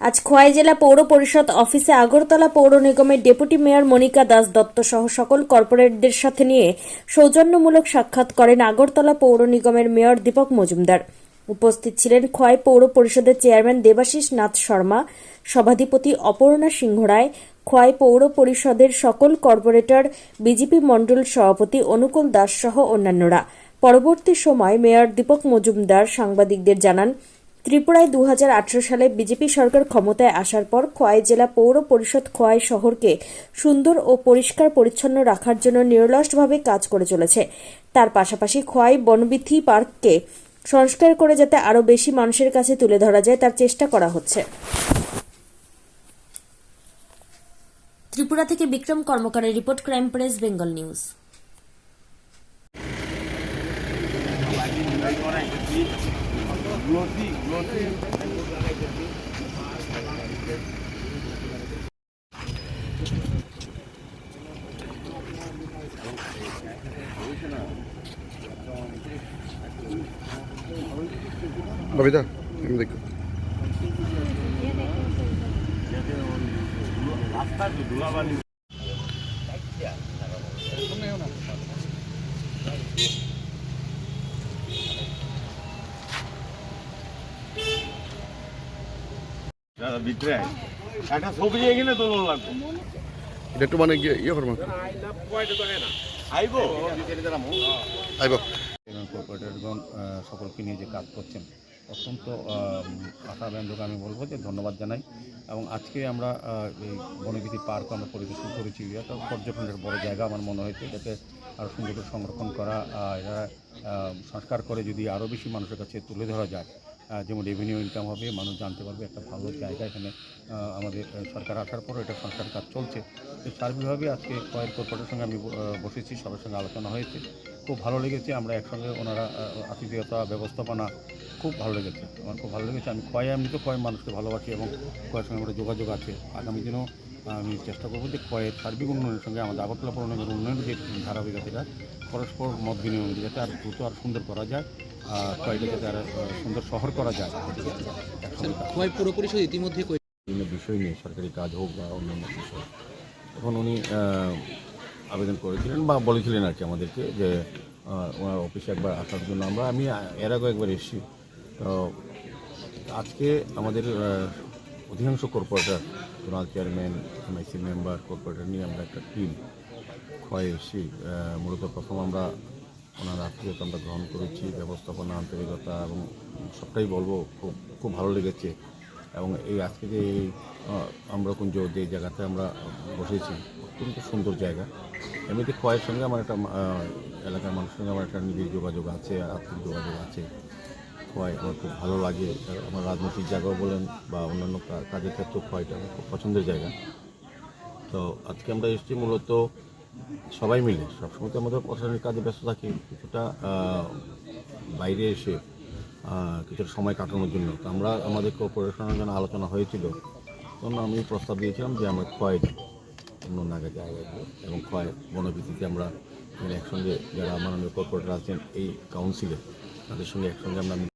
আজ খোয়াই জেলা পৌর পরিষদ অফিসে আগরতলা পৌর নিগমের ডেপুটি মেয়র মনিকা দাস দত্ত সহ সকল কর্পোরেটদের সাথে নিয়ে সৌজন্যমূলক সাক্ষাৎ করেন আগরতলা পৌর নিগমের মেয়র দীপক মজুমদার। উপস্থিত ছিলেন খোয়াই পৌর পরিষদের চেয়ারম্যান দেবাশিস নাথ শর্মা, সভাধিপতি অপর্ণা সিংহ রায় খোয়াই পৌর পরিষদের সকল কর্পোরেটর, বিজেপি মণ্ডল সভাপতি অনুকূল দাস সহ অন্যান্যরা। পরবর্তী সময় মেয়র দীপক মজুমদার সাংবাদিকদের জানান ত্রিপুরায় দু হাজার আঠেরো সালে বিজেপি সরকার ক্ষমতায় আসার পর খোয়াই জেলা পৌর পরিষদ খোয়াই শহরকে সুন্দর ও পরিষ্কার পরিচ্ছন্ন রাখার জন্য নিরলসভাবে কাজ করে চলেছে। তার পাশাপাশি খোয়াই বনবিথি পার্ককে সংস্কার করে যাতে আরও বেশি মানুষের কাছে তুলে ধরা যায়, তার চেষ্টা করা হচ্ছে। ত্রিপুরা থেকে Bikram কর্মকারের report, crime press, Bengal news. Glotti, Glotti. Ó, vida, vem daqui. Já tem um. Lá está tudo, lá vai. একটা ছবি এখানে তোলন লাগবে। এটা একটু মানে গিয়ে ইয়ে করব। আইব? কর্পোরেটরগণ সকলকে নিয়ে যে কাজ করছেন অত্যন্ত আশাব্যঞ্জক আমি বলব যে ধন্যবাদ জানাই। এবং আজকে আমরা এই বনবিধি পার্ক আমরা পরিদর্শন করেছি। এটা পর্যটনের বড় জায়গা আমার মনে হয়েছে যাতে আরও সুন্দর করে সংরক্ষণ করা আহ, সংস্কার করে যদি আরও বেশি মানুষের কাছে তুলে ধরা যায়। যেমন রেভিনিউ ইনকাম হবে, মানুষ জানতে পারবে একটা ভালো জায়গা এখানে আমাদের সরকার আসার পরও এটা সংস্কার কাজ চলছে। তো সার্বিকভাবে আজকে কয়েক কর্পোরেটের সঙ্গে আমি বসেছি, সবার সঙ্গে আলোচনা হয়েছে। খুব ভালো লেগেছে, আমরা একসঙ্গে ওনারা আতিথেয়তা, ব্যবস্থাপনা খুব ভালো লেগেছে। আমার খুব ভালো লেগেছে, আমি কয় এমনিতে কয় মানুষকে ভালোবাসি এবং কয়ের সঙ্গে আমরা যোগাযোগ আছে। আগামী দিনেও আমি চেষ্টা করব যে কয়ের সার্বিক উন্নয়নের সঙ্গে আমাদের আগরতলা পৌর নিগমের উন্নয়নের যে ধারাবাহিকতাটা পরস্পর মত বিনিময় যাতে আর দ্রুত আর সুন্দর করা যায়। আর আহ, সুন্দর শহর করা যায়। খোয়াই পৌর পরিষদ ইতিমধ্যে বিভিন্ন বিষয় নিয়ে সরকারি কাজ হোক বা অন্যান্য বিষয়। তখন উনি আবেদন করেছিলেন বা বলেছিলেন আর কি আমাদেরকে যে ওনার অফিসে একবার আসার জন্য। আমরা আমি এর আগেও একবার এসেছি। তো আজকে আমাদের অধিকাংশ corporator zonal chairman MIC member corporator নিয়ে আমরা একটা টিম ক্ষয়ে এসেছি। মূলত প্রথম আমরা ওনার আত্মীয়তা আমরা গ্রহণ করেছি ব্যবস্থাপনা আন্তরিকতা এবং সবটাই বলব খুব খুব ভালো লেগেছে। এবং এই আজকে যে এই আহ, আম্রকুঞ্জ যে জায়গাতে আমরা বসেছি অত্যন্ত সুন্দর জায়গা। এমনিতে কয়ের সঙ্গে আমার একটা এলাকার মানুষের সঙ্গে আমার একটা নিজের যোগাযোগ আছে আর্থিক যোগাযোগ আছে। খোয়াই আমার খুব ভালো লাগে আমার রাজনৈতিক জায়গাও বলেন বা অন্যান্য কাজের ক্ষেত্রেও খোয়াইটা আমার খুব পছন্দের জায়গা। তো আজকে আমরা এসেছি মূলত সবাই মিলে, সবসময় তো আমাদের প্রশাসনিক কাজে ব্যস্ত থাকি, কিছুটা বাইরে এসে কিছুটা সময় কাটানোর জন্য। তো আমরা, আমাদের কর্পোরেশনের জন্য আলোচনা হয়েছিল। তখন আমি প্রস্তাব দিয়েছিলাম যে আমরা যাই অন্য নাগা জায়গায় গিয়ে এবং খোয়াই বনভিত্তিতে আমরা একসঙ্গে যারা মাননীয় কর্পোরেটর আছেন এই কাউন্সিলে তাদের সঙ্গে একসঙ্গে আমরা